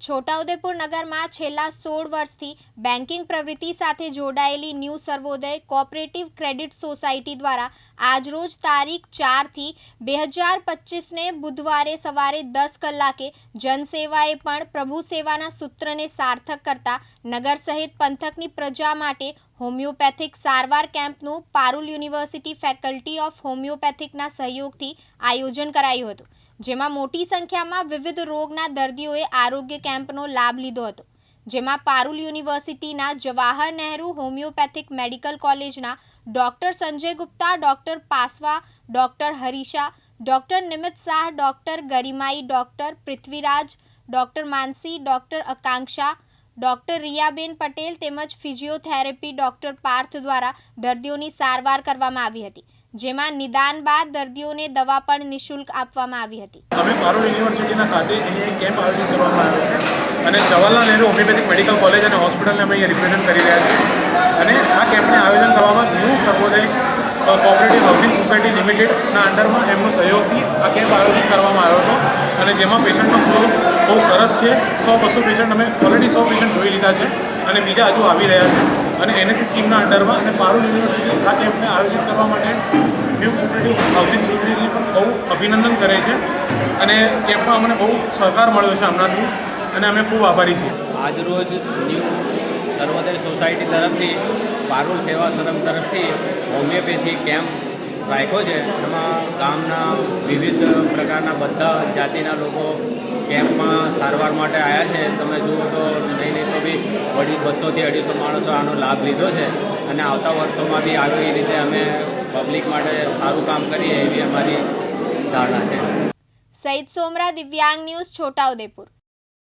છોટાઉદેપુર નગરમાં છેલ્લા સોળ વર્ષથી બેન્કિંગ પ્રવૃત્તિ સાથે જોડાયેલી new Sarvodaya cooperative credit society દ્વારા આજરોજ તારીખ ચારથી બે હજાર પચીસને બુધવારે સવારે દસ કલાકે જનસેવાએ પણ પ્રભુ સેવાના સૂત્રને સાર્થક કરતા નગર સહિત પંથકની પ્રજા માટે હોમિયોપેથિક સારવાર કેમ્પનું પારુલ યુનિવર્સિટી ફેકલ્ટી ઓફ હોમિયોપેથિકના સહયોગથી આયોજન કરાયું હતું. જેમાં મોટી સંખ્યામાં વિવિધ રોગના દર્દીઓએ આરોગ્ય કેમ્પનો લાભ લીધો હતો. જેમાં પારુલ યુનિવર્સિટીના જવાહર નહેરુ હોમિયોપેથિક મેડિકલ કોલેજના doctor Sanjay Gupta, doctor Paswa, doctor Harisha, doctor Nimit Shah, doctor Garimai, doctor Prithviraj, doctor Mansi, doctor Akanksha, doctor રિયાબેન Patel તેમજ ફિઝિયોથેરેપી ડોક્ટર પાર્થ દ્વારા દર્દીઓની સારવાર કરવામાં આવી હતી. જેમાં નિદાન બાદ દર્દીઓને દવા પણ નિઃશુલ્ક આપવામાં આવી હતી. અમે પારોલ યુનિવર્સિટીના ખાતે અહીં એક કેમ્પ આયોજિત કરવામાં આવ્યો છે. અને Jawaharlal Nehru homeopathic medical college અને હોસ્પિટલને અમે અહીંયા રિપ્રેઝન્ટ કરી રહ્યા છીએ. અને આ કેમ્પને આયોજન કરવામાં new Sarvodaya cooperative housing society લિમિટેડના અંડરમાં એમનો સહયોગથી આ કેમ્પ આયોજિત કરવામાં આવ્યો હતો. અને જેમાં પેશન્ટનો ફ્લો બહુ સરસ છે. સો બસો પેશન્ટ અમે ઓલરેડી સો પેશન્ટ જોઈ લીધા છે. અને બીજા હજુ આવી રહ્યા છે. અને એનએસસી સ્કીમના અંડરમાં અને પારુલ યુનિવર્સિટી આ કેમ્પને આયોજિત કરવા માટે ન્યૂ કોમ્પિટેટિવ હાઉસિંગ સોસાયટીને પણ બહુ અભિનંદન કરે છે. અને કેમ્પમાં અમને બહુ સહકાર મળ્યો છે હમણાંથી. અને અમે ખૂબ આભારી છીએ. આજરોજ ન્યૂ સર્વોદય સોસાયટી તરફથી, પારુલ સેવા સદન તરફથી હોમિયોપેથી કેમ્પ રાખ્યો છે. એમાં ગામના વિવિધ પ્રકારના બધા જાતિના લોકો કેમ્પમાં સારવાર માટે આવ્યા છે. તમે જુઓ તો નહીં નહીં તો બી અઢી બસોથી અઢીસો માણસો આનો લાભ લીધો છે. અને આવતા વર્ષોમાં બી આવી રીતે અમે પબ્લિક માટે સારું કામ કરીએ એવી અમારી ધારણા છે. સઈદ સોમરા દિવ્યાંગ ન્યૂઝ છોટાઉદેપુર.